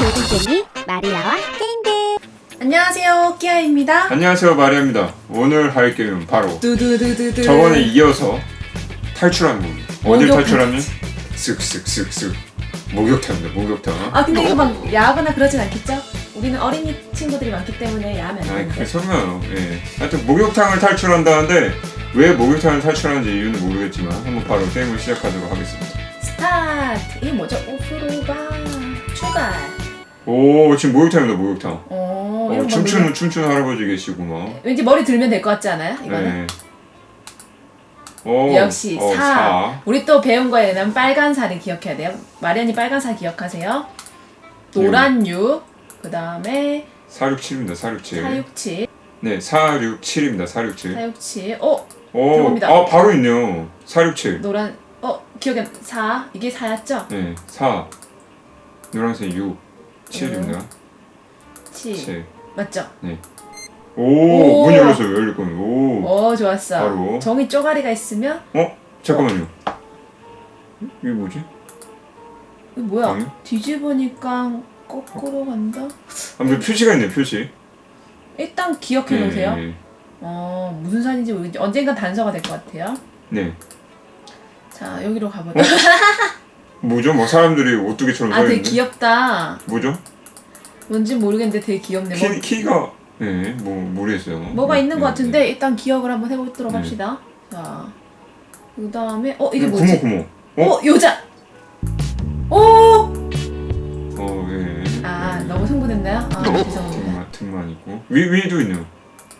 놀이개미 마리아와 게임들 안녕하세요, 끼아입니다. 안녕하세요 마리아입니다. 오늘 할 게임은 바로 두두두두두. 저번에 이어서 탈출하는 겁니다. 어딜 목욕탕. 탈출하면 쓱쓱쓱쓱 목욕탕입니다. 목욕탕. 아 근데 이거 막 야하거나 그러진 않겠죠? 우리는 어린이 친구들이 많기 때문에 야하면 안 아니 그게 되는데. 설마요. 예. 하여튼 목욕탕을 탈출한다는데 왜 목욕탕을 탈출하는지 이유는 모르겠지만 한번 바로 게임을 시작하도록 하겠습니다. 스타트. 이게 뭐죠? 오프로가 출발. 오 지금 목욕탕입니다. 목욕탕. 어, 어, 이런 춤추는 밀면- 춤추는 할아버지 계시고 막. 왠지 머리 들면 될 것 같지 않아요? 이거는. 네. 오, 역시 어, 사. 사. 우리 또 배운 거에는 빨간 살을 기억해야 돼요. 마리안이 빨간 살 기억하세요. 노란 6. 그 다음에 467입니다. 467. 467. 네, 467입니다. 467. 467. 어, 오, 들어옵니다. 아 바로 있네요. 467. 노란. 어, 기억이 안 4. 이게 4였죠? 네, 4. 노란색 6. 7입니다. 7. 7. 맞죠? 오, 오. 문 열렸어요. 열릴 거면. 오. 어, 좋았어. 바로. 종이 쪼가리가 있으면 어? 잠깐만요. 이게 뭐지? 이거 뭐야? 방이요? 뒤집으니까 거꾸로 간다. 아, 뭐 표시가 있네, 표시. 일단 기억해 놓으세요. 네. 어, 무슨 사진인지 모르겠지. 언젠간 단서가 될 것 같아요. 네. 자, 여기로 가보자. 뭐죠? 뭐 사람들이 오뚜기처럼 아, 서 되게 있는데. 귀엽다. 뭐죠? 뭔지 모르겠는데 되게 귀엽네. 뭐, 키, 키가 네, 뭐 모르겠어요. 뭐가 네, 있는 네, 것 같은데 일단 기억을 한번 해보도록 네. 합시다. 자, 그 다음에 어 네. 이게 음, 뭐지? 구모 구모. 어 여자. 오. 어, 예. 아 너무 흥분했나요? 아 죄송합니다. 등만, 등만 있고 위 위도 있네요.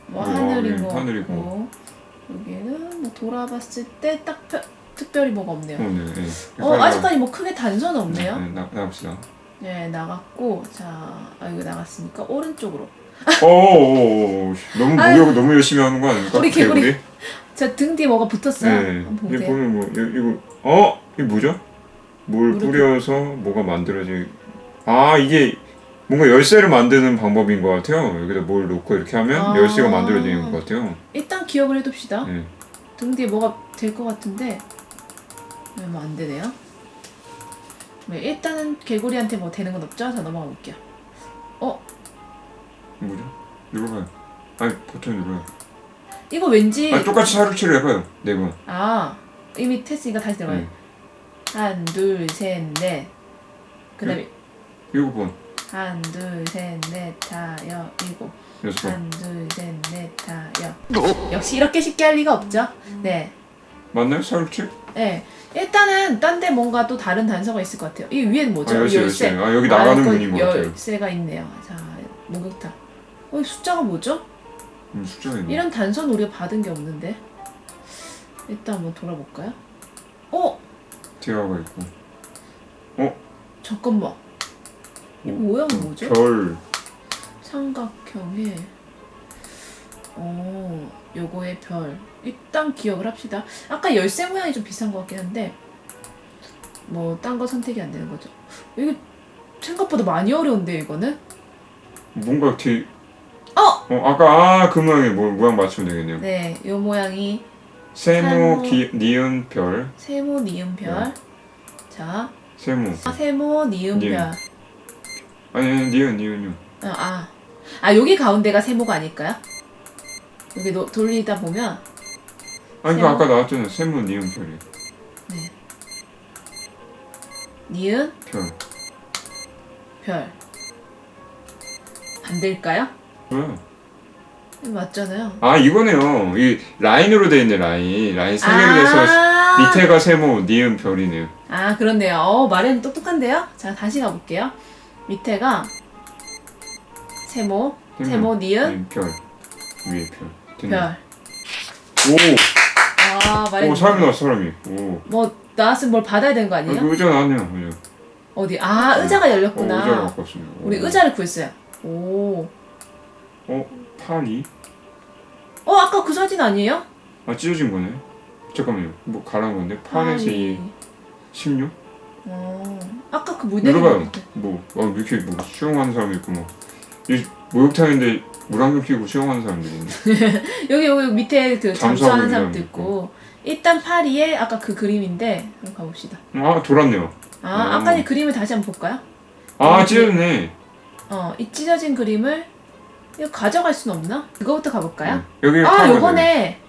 뭐 어, 하늘이고 네, 하늘이고. 없고, 여기는 뭐 돌아봤을 때 딱 특별히 뭐가 없네요. 어, 네. 네. 어 아직까지 뭐 크게 단서는 없네요. 네, 나 나갑시다. 네 나갔고 자 아, 이거 나갔으니까 오른쪽으로. 오오오 너무 아유. 목욕 너무 열심히 하는 거 아닙니까? 우리 개구리. 자 등 뒤에 뭐가 붙었어요. 네. 한번 이게 보세요. 보면 뭐 이- 이거 어 이게 뭐죠? 뭘 무릎. 뿌려서 뭐가 만들어지? 아 이게 뭔가 열쇠를 만드는 방법인 것 같아요. 여기다 뭘 놓고 이렇게 하면 아. 열쇠가 만들어지는 것 같아요. 일단 기억을 해둡시다. 네. 등 뒤에 뭐가 될 것 같은데 네, 뭐안 되네요. 네, 일단은 개구리한테 뭐 되는 건 없죠? 자 넘어가 볼게요. 어 뭐죠? 눌러봐요. 아니 버튼 눌러요. 이거 왠지 아니 똑같이 사루치를 해봐요. 네 번. 아 이미 tes트니까 다시 들어가요. 네. 한, 둘, 셋, 넷. 그 다음에 일곱 번, 한, 둘, 셋, 넷, 다, 여, 일곱. 여섯 번. 한, 둘, 셋, 넷, 다, 여. 역시 이렇게 쉽게 할 리가 없죠. 네. 맞나요? 사루치? 네. 일단은 딴 데 뭔가 또 다른 단서가 있을 것 같아요. 이 위엔 뭐죠? 아, 열쇠, 열쇠. 아, 여기 나가는 이거 문인 것 같아요. 열쇠가 있네요. 자, 목욕탕. 어, 이 숫자가 뭐죠? 음, 숫자가 있네. 이런 단서는 우리가 받은 게 없는데. 일단 한번 돌아볼까요? 어, 대화가 있고. 잠깐만. 이 모양 뭐죠? 별. 삼각형에 어 요거의 별 일단 기억을 합시다 아까 열쇠 모양이 좀 비슷한 것 같긴 한데 뭐 딴 거 선택이 안 되는 거죠 이게 생각보다 많이 어려운데 이거는 뭔가 되게. 어! 어 아까 아 그 모양에 뭐 모양 맞추면 되겠네요. 네 요 모양이 세모, 세모. 기, 니은, 별. 세모 니은 네. 별자 세모. 세모 니은 니은. 별 아니, 아니 니은, 니은요. 아, 아. 아 여기 가운데가 세모가 아닐까요? 여기 노, 돌리다 보면 아니 그 세모? 아까 나왔잖아요. 세모, 니은, 별이. 니은 별. 별 반대일까요? 뭐야? 맞잖아요. 아 이거네요. 이 라인으로 돼 있네 라인. 라인 세 개로 돼서 아, 밑에가 세모, 니은, 별이네요. 아 그렇네요. 어 말은 똑똑한데요. 자 다시 가볼게요. 밑에가 세모, 세모, 니은, 별. 위에 별. 별. 오. 아오 사람이 나왔어 사람이. 오. 뭐 나왔으면 뭘 받아야 되는 거 아, 아니에요? 그 의자 나왔네요. 의자. 어디? 아 의자가 어, 열렸구나. 갖고 왔습니다. 우리 오. 의자를 구했어요. 오. 어 팔이? 어 아까 그 사진 아니에요? 아 찢어진 거네. 잠깐만요. 뭐 가란 건데 팔에서 이 아니. 16? 어 아까 그 문에 눌러봐요. 뭐, 어, 이렇게 뭐 수영하는 사람도 있고 뭐. 이 목욕탕인데 물안경 끼고 수영하는 사람들이 있네. 여기 여기 밑에 그 잠수하는 사람도 있고 일단 파리에 아까 그 그림인데 한번 가봅시다. 아 돌았네요. 아 오. 아까 이 그림을 다시 한번 볼까요? 아 찢었네. 어, 이 찢어진 그림을 이거 가져갈 순 없나? 그거부터 가볼까요? 응. 여기 아, 요거네.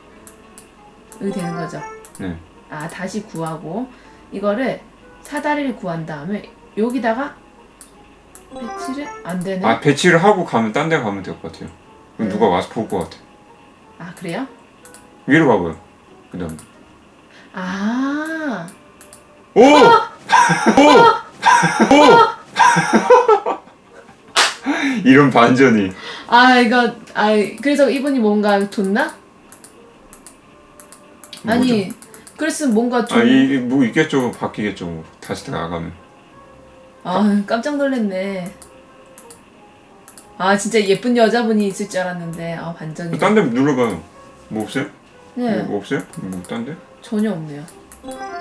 여기 되는 거죠. 네. 아, 다시 구하고 이거를 사다리를 구한 다음에 여기다가 배치를 안 되네. 아 배치를 하고 가면 딴 데 가면 될 것 같아요. 그럼 네. 누가 와서 볼 것 같아. 아, 그래요? 위로 가봐요. 그다음. 아. 오! 오! 오! 이런 반전이. 아, 이거 아, 그래서 이분이 뭔가 줬나? 아니, 그랬으면 뭔가 좀 아이뭐 있겠죠. 바뀌겠죠. 뭐. 다시 나가면. 아 깜짝 놀랐네. 아 진짜 예쁜 여자분이 있을 줄 알았는데 아 반전이. 딴 데 눌러봐요. 뭐 없어요? 네 뭐 없어요? 뭐 딴 데? 전혀 없네요.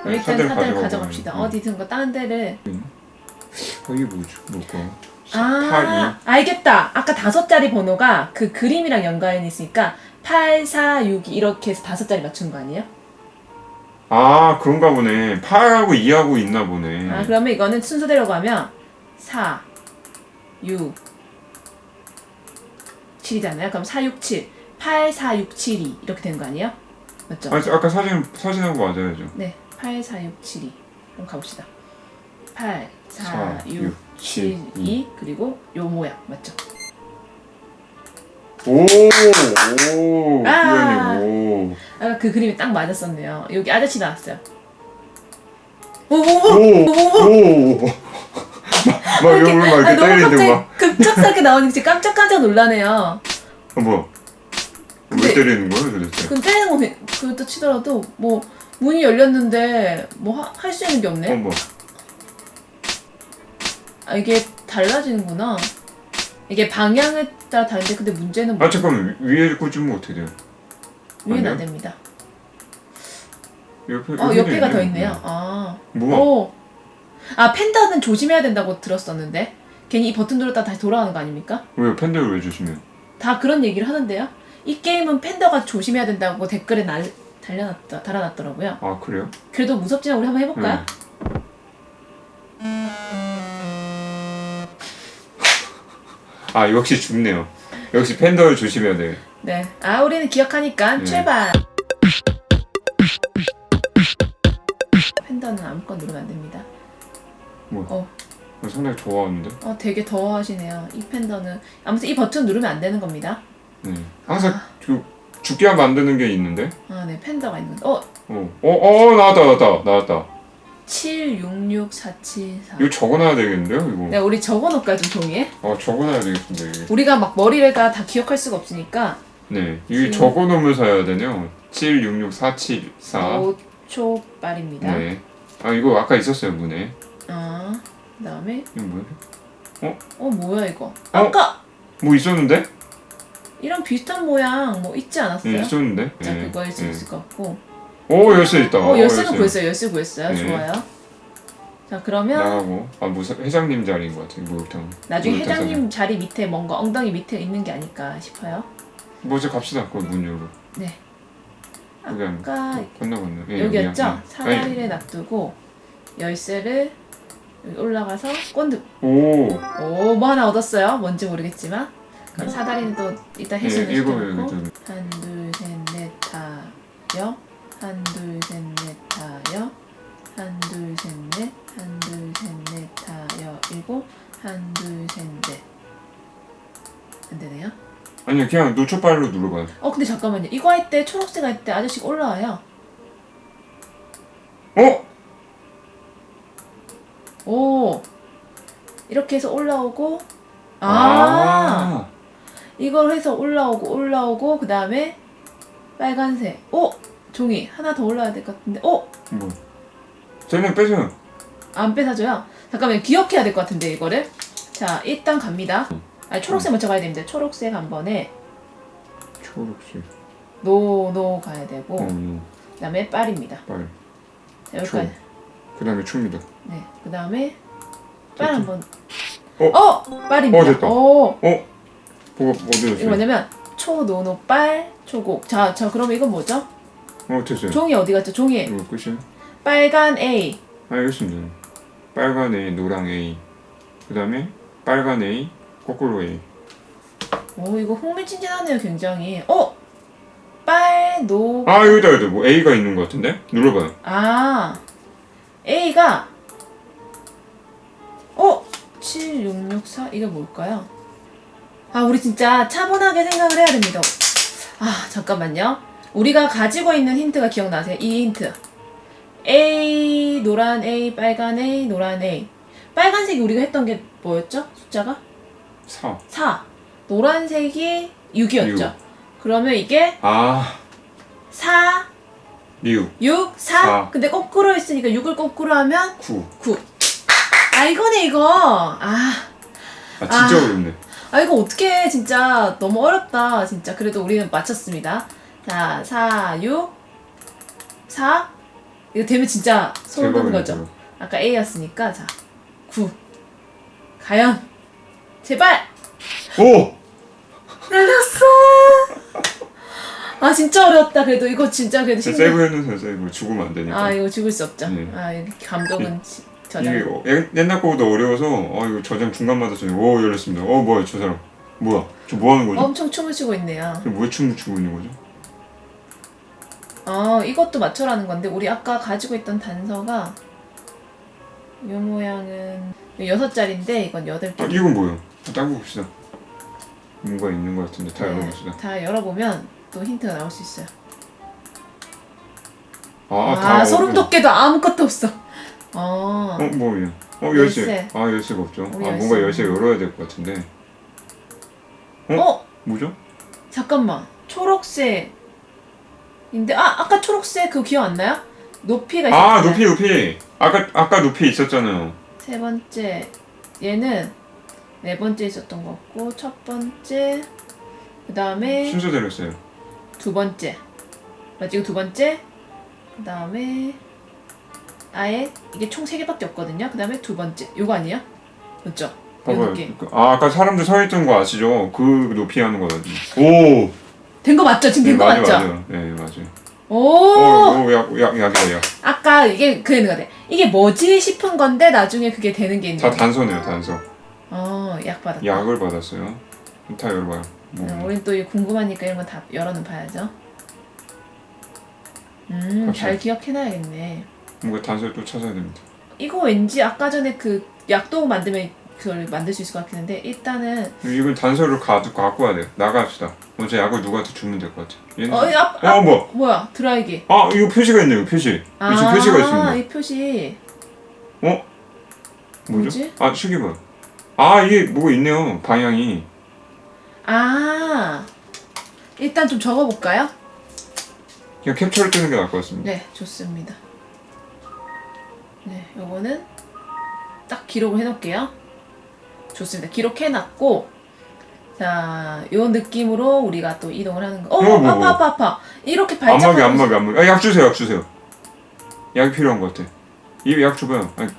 네, 일단 사다리 가져가고. 가져갑시다. 응. 어디든가 다른 데를. 어, 이게 뭐지? 뭘까? 아 알겠다. 아까 다섯 자리 번호가 그 그림이랑 연관이 있으니까 8, 4, 6 이렇게 해서 다섯 자리 맞춘 거 아니에요? 아 그런가 보네. 8하고 2하고 있나 보네. 아 그러면 이거는 순서대로 가면 4, 6, 7이잖아요. 그럼 4, 6, 7, 8, 4, 6, 7, 2 이렇게 되는 거 아니에요? 맞죠? 아, 아까 사진 사진하고 맞아야죠. 네, 8, 4, 6, 7, 2. 그럼 가봅시다. 8, 4, 4, 6, 6, 7, 7, 2 그리고 요 모양 맞죠? 오, 오, 아. 오. 아, 그 그림이 딱 맞았었네요. 여기 아저씨 나왔어요. 오, 오, 오! 오, 오. 막 이렇게- 막 아, 이렇게 너무 때리는데 갑자기 막. 급작스럽게 나오니까 진짜 깜짝깜짝 놀라네요. 어, 뭐야? 근데- 왜 때리는 거야 도대체? 그 때리는 거 그것도 치더라도 뭐 문이 열렸는데 뭐 할 수 있는 게 어, 없네. 뭐? 아, 이게 달라지는구나. 이게 방향에 따라 다른데 근데 문제는 뭐 아 잠깐만 위에 꽂으면 어떻게 돼요? 위는 안 아니요? 됩니다. 옆에 어, 옆에가 더 있네. 있네요. 아. 뭐야? 오. 아, 펜더는 조심해야 된다고 들었었는데. 괜히 이 버튼 누르다 다시 돌아오는 거 아닙니까? 왜 팬더를 왜 주시면? 다 그런 얘기를 하는데요. 이 게임은 펜더가 조심해야 된다고 댓글에 날, 달려놨다, 달아놨더라고요. 아 그래요? 그래도 무섭지만 우리 한번 해볼까요? 아 역시 죽네요. 역시 팬더를 조심해야 돼. 네. 아, 우리는 기억하니까 네. 출발! 펜더는 아무거나 누르면 안 됩니다. 뭐야? 어. 어, 상당히 좋아하는데. 어, 되게 더워하시네요. 이 펜더는. 아무튼 이 버튼 누르면 안 되는 겁니다. 네. 항상 그 죽게 만드는 게 있는데. 아, 네. 펜더가 있는 거. 어, 어, 어, 어 나왔다 나왔다 나왔다. 7, 6, 6, 4, 7, 4. 이거 적어놔야 되겠는데요 이거. 네, 우리 적어놓을까요, 좀 종이에? 아 적어놔야 되겠는데 이게. 우리가 막 머리가 다 기억할 수가 없으니까 네. 이게 지금- 적어놓으면서 해야 되네요. 7, 6, 6, 4, 7, 4. 5초 빨입니다. 네. 아 이거 아까 있었어요 문에. 어, 그다음에 이거 뭐야? 어 뭐야 이거? 아까 뭐 있었는데? 이런 비슷한 모양 뭐 있지 않았어요? 네 있었는데. 자 네. 그거일 수 네. 있을 것 같고. 오 열쇠 있다. 어 열쇠는 열쇠. 구했어요. 열쇠 구했어요. 네. 좋아요. 자 그러면 나가고 아뭐 회장님 자리인 것 같아 목욕탕. 나중에 목욕탕 회장님 자리 밑에 뭔가 엉덩이 밑에 있는 게 아닐까 싶어요. 뭐 이제 갑시다. 거기 문 열고. 네. 아까 건너 건너. 예, 여기였죠? 예. 사다리를 놔두고 열쇠를 여기 올라가서 꼰드 오. 오 뭐 하나 얻었어요. 뭔지 모르겠지만 그럼 사다리는 또 이따 예, 시켜놓고 여기 좀. 한 둘 아니 그냥 노초빨로 눌러봐요. 어 근데 잠깐만요. 이거 할 때 초록색 할 때 아저씨가 올라와요. 어? 오 이렇게 해서 올라오고 아, 이걸 해서 올라오고 올라오고 그 다음에 빨간색 오 종이 하나 더 올라야 될 것 같은데 오 뭐? 쟤는 빼세요. 안 뺏어줘요. 잠깐만 기억해야 될 것 같은데 이거를. 자 일단 갑니다. 아 초록색 먼저 가야 됩니다. 초록색 한 번에 초록색. 노노 가야 되고 어, 그다음에 빨입니다. 빨. 자, 여기까지. 그다음에 춥니다. 네. 그다음에 빨 한 번. 어? 어 빨입니다. 어, 됐다. 오 뭐가 어디 이거 됐어요? 뭐냐면 초노노 빨 초곡. 자, 자 그러면 이건 뭐죠? 어 됐어요. 종이 어디 갔죠? 종이 이거 끝이야? 빨간 A. 알겠습니다. 빨간 A, 노랑 A. 그 다음에 빨간 A, 거꾸로 A. 오 이거 흥미진진하네요 굉장히. 어? 빨, 노, 아 여기다 여기다 뭐 A가 있는 것 같은데? 눌러봐요. 아 A가 어? 7664 이게 뭘까요? 아 우리 진짜 차분하게 생각을 해야 됩니다 아 잠깐만요 우리가 가지고 있는 힌트가 기억나세요? 이 힌트 A 노란 A 빨간 A 노란 A 빨간색이 우리가 했던 게 뭐였죠? 숫자가? 4. 4 노란색이 6이었죠 육. 그러면 이게 아4 미우 6, 4. 사. 근데 거꾸로 했으니까 6을 거꾸로 하면 9. 9. 아, 이거네, 이거. 아, 아 진짜 아. 어렵네. 아, 이거 어떻게 진짜 너무 어렵다. 진짜. 그래도 우리는 맞췄습니다. 자, 4, 6, 4. 이거 되면 진짜 소름 돋는 대박이네, 거죠. 아까 A였으니까, 자, 9. 과연. 제발! 오! 날렸어! 아, 진짜 어려웠다. 그래도 이거 진짜 그래도 저 신기해. 세이브 해놓으세요 세이브 죽으면 안 되니까. 아, 이거 죽을 수 없죠. 네. 아, 감독은 지- 저장. 이게 어, 옛- 옛날 거보다 어려워서 어 이거 저장 중간마다 저장 오 열렸습니다. 어 뭐야 저 사람 뭐야 저 뭐 하는 거죠? 엄청 춤을 추고 있네요. 저 뭐에 춤을 추고 있는 거죠? 아, 이것도 맞춰라는 건데 우리 아까 가지고 있던 단서가 이 모양은 여섯 자리인데 이건 여덟 아 개. 이건 뭐예요? 딴거 봅시다. 뭔가 있는 것 같은데 다 네, 열어봅시다. 다 열어보면 또 힌트가 나올 수 있어요. 아, 아, 다 소름 어, 돋게도 아무것도 없어. 어, 어 뭐예요? 어 열쇠. 열쇠. 아 열쇠가 없죠. 아 우리 뭔가 열쇠. 열어야 될 것 같은데 어, 뭐죠? 잠깐만. 초록색인데 아, 아까 초록색 그거 기억 안 나요? 높이가 있었잖아요. 아 높이 높이. 아까 아까 높이 있었잖아요. 세 번째 얘는 네 번째 있었던 것 같고 첫 번째 그 다음에 순서대로 했어요. 두 번째 이거 두 번째 그 다음에 아예 이게 총 세 개밖에 없거든요 그 다음에 두 번째 요거 아니에요? 맞죠? 요 봐봐요. 느낌 그- 아 아까 사람들 서 있던 거 아시죠? 그 높이 하는 거거든요. 오. 된 거 맞죠? 지금 네, 된거 맞아요, 맞죠? 맞아요. 네 맞아요. 오 어, 약, 약, 약이다, 약. 아까 이게 그 있는 거네 이게 뭐지 싶은 건데 나중에 그게 되는 게 있는 다 거 단서네요, 단서. 어 약 받았다 약을 받았어요. 다 열어봐요. 뭐. 음, 우린 또 이거 궁금하니까 이런 거다 열어는 봐야죠 음잘 갑시다. 기억해놔야겠네 뭔가 단서를 또 찾아야 됩니다. 이거 왠지 아까 전에 그 약도 만들면 그걸 만들 수 있을 것 같긴 한데 일단은 이건 단서를 가, 갖고 와야 돼요. 나갑시다. 먼저 약을 누구한테 주면 될 것 같아. 얘는... 어, 이 앞, 어, 앞, 뭐. 뭐야 드라이기 아, 이거 표시가 있네요, 표시. 아, 지금 표시가 있습니다. 이 표시 뭐죠? 뭐지? 아, 봐. 아, 이게 뭐가 있네요, 방향이. 아 일단 좀 적어볼까요? 그냥 캡처를 뜨는 게 나을 것 같습니다. 네 좋습니다 네 요거는 딱 기록을 해놓을게요 좋습니다 기록해놨고 자 요 느낌으로 우리가 또 이동을 하는 거 어, 어, 뭐, 아파 뭐. 아파 아파 이렇게 안마기, 발작하고 안마기, 안마기. 아, 약 주세요, 약 주세요. 약이 필요한 것 같아. 이 약 줘봐요. 아니,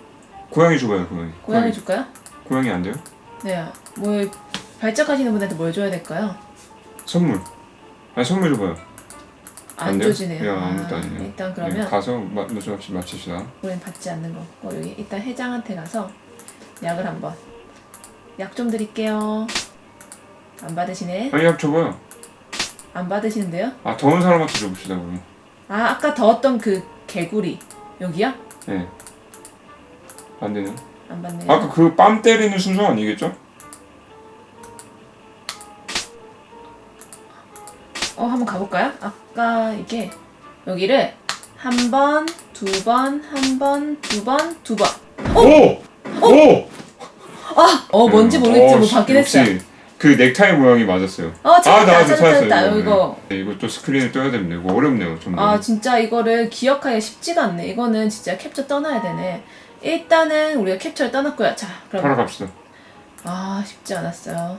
고양이 줘봐요, 고양이. 고양이 줄까요? 고양이 안 돼요? 네 뭐 발작하시는 분한테 뭘 줘야 될까요? 선물. 아니, 선물 줘봐요. 안? 줘지네요. 야, 아무것도 아니네요. 일단 네, 그러면 가서 마, 먼저 합시 맞춥시다. 우리는 받지 않는 거 같고 여기 일단 회장한테 가서 약을 한번 약 좀 드릴게요. 안 받으시네. 아니, 약 줘봐요. 안 받으시는데요? 아, 더운 사람한테 줘봅시다, 그럼. 아 아까 더웠던 그 개구리 여기야? 네. 안 되네. 안 받네요. 아까 그빰 때리는 순서 아니겠죠? 어 한번 가볼까요? 아까 이게 여기를 한 번, 두 번, 한 번, 두 번, 두 번. 오! 오! 어 뭔지 모르겠지만 뭐 받긴 역시 했어요. 그 넥타이 모양이 맞았어요. 어 찾았다, 나도 찾았다, 찾았다. 이거. 이거 네, 이거 또 스크린을 떠야 됩니다. 이거 어렵네요, 좀. 아 진짜 이거를 기억하기가 쉽지가 않네. 이거는 진짜 캡처 떠나야 되네. 일단은 우리가 캡처를 떠났고요. 자 그럼 갑시다. 아 쉽지 않았어요.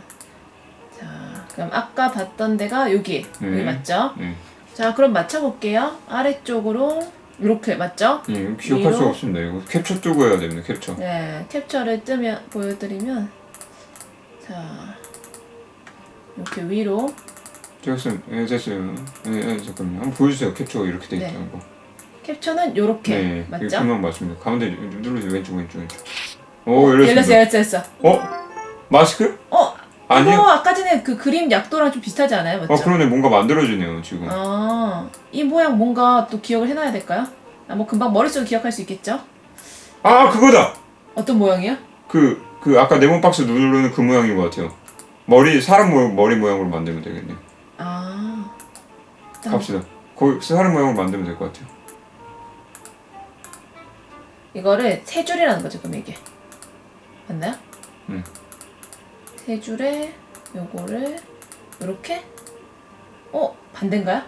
자 그럼 아까 봤던 데가 여기 네. 여기 맞죠? 네. 자 그럼 맞춰볼게요. 아래쪽으로 이렇게 맞죠? 예, 기억할 위로? 수 없습니다. 이거 캡처 뜨고 해야 됩니다. 캡처. 네 캡처를 뜨면 보여드리면 자 이렇게 위로 제가슨, 예, 됐어요. 예, 예, 잠깐만요. 한번 보여주세요. 캡처가 이렇게 돼 네. 있다는 거. 캡처는 이렇게 네, 이거 맞죠? 금방 맞습니다. 가운데 누르세요. 왼쪽, 왼쪽, 왼쪽. 오. 열렸어 열렸어 열렸어. 어? 마스크? 어 아니요. 이거 아까 전에 그 그림 약도랑 좀 비슷하지 않아요? 맞죠? 어 그러네 뭔가 만들어지네요 지금. 아, 이 모양 뭔가 또 기억을 해놔야 될까요? 아, 뭐 금방 머릿속에 기억할 수 있겠죠? 아 그거다. 어떤 모양이요? 그, 그 아까 네모 박스 누르는 그 모양인 것 같아요. 머리 사람 모, 머리 모양으로 만들면 되겠네요. 아, 갑시다. 거 사람 모양으로 만들면 될 것 같아요. 이거를 세 줄이라는 거죠, 그럼 이게 맞나요? 응. 세 줄에 요거를 이렇게 어 반대인가요?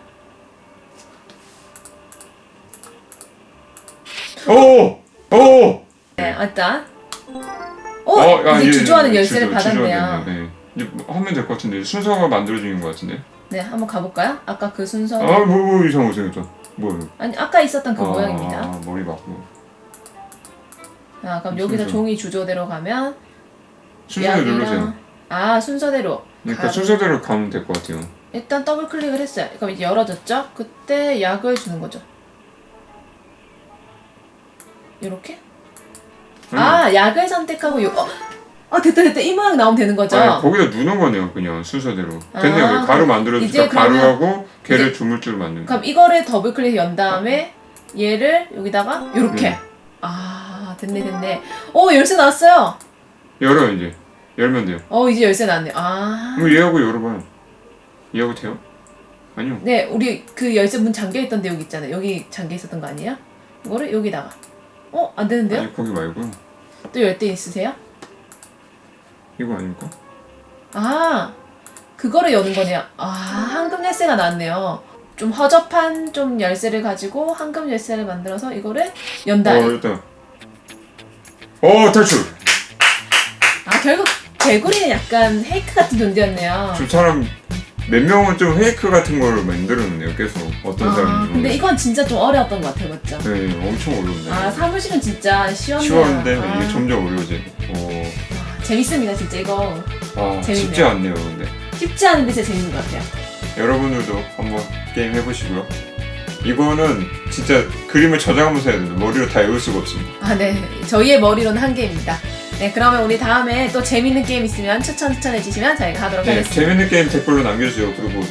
오! 오! 네, 일단 어, 아, 이제 예, 주저하는 예, 열쇠를 주저, 받았네요. 주저하겠네요. 네. 이제 뭐 하면 될 것 같은데 순서가 만들어지는 것 같은데. 네, 한번 가볼까요? 아까 그 순서 아, 뭐, 뭐 이상한 생겼다. 뭐요? 아니 아까 있었던 그 아, 모양입니다. 아, 머리 맞고. 아, 그럼 순서. 여기서 종이 주조대로 가면 순서대로 누르세요. 아 순서대로. 그러니까 가로. 순서대로 가면 될 것 같아요. 일단 더블 클릭을 했어요. 그럼 이제 열어졌죠? 그때 약을 주는 거죠. 이렇게? 음. 아 약을 선택하고 요. 어, 아 됐다 됐다 이 모양 나오면 되는 거죠. 아니, 거기다 누는 거네요, 그냥 순서대로. 됐네요. 아, 가루 이제 만들어주니까 그러면 가루하고 걔를 이제- 주물줄 만드는 거. 그럼 이거를 더블 클릭 연 다음에 얘를 여기다가 요렇게. 네. 아 됐네 됐네. 오 열쇠 나왔어요. 열어 이제. 열면 돼요. 어 이제 열쇠 나왔네요. 아. 그럼 얘하고 열어봐요. 얘하고 돼요? 아니요. 네, 우리 그 열쇠 문 잠겨 있던 데 여기 있잖아요. 여기 잠겨 있었던 거 아니에요? 이거를 여기다가. 어, 안 되는데요? 아니 거기 말고 또 열쇠 있으세요? 이거 아닙니까? 아, 그거를 여는 거네요. 아, 황금 열쇠가 나왔네요. 좀 허접한 좀 열쇠를 가지고 황금 열쇠를 만들어서 이거를 연다. 어 일단. 어 탈출. 아, 결국 개구리는 약간 헤이크 같은 존재였네요. 저 사람 몇 명은 좀 페이크 같은 거를 만들어놓네요. 계속 어떤 아, 사람이. 근데 이건 진짜 좀 어려웠던 것 같아요, 맞죠? 네, 엄청 어렵네. 아, 사무실은 진짜 쉬웠네요. 쉬웠는데 아, 이게 점점 어려워지. 어, 재밌습니다, 진짜 이거. 아 재밌네요. 쉽지 않네요. 근데 쉽지 않은데 진짜 재밌는 것 같아요. 여러분들도 한번 게임 해보시고요. 이거는 진짜 그림을 저장하면서 해야 돼요. 머리로 다 외울 수가 없습니다. 아, 네. 저희의 머리로는 한 개입니다. 네, 그러면 우리 다음에 또 재밌는 게임 있으면 추천 추천해 주시면 저희가 하도록 네, 하겠습니다. 재밌는 게임 댓글로 남겨주세요. 그리고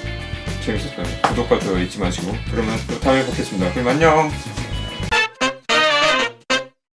재밌었다면 구독과 좋아요 잊지 마시고 그러면 또 다음에 뵙겠습니다. 그럼 안녕.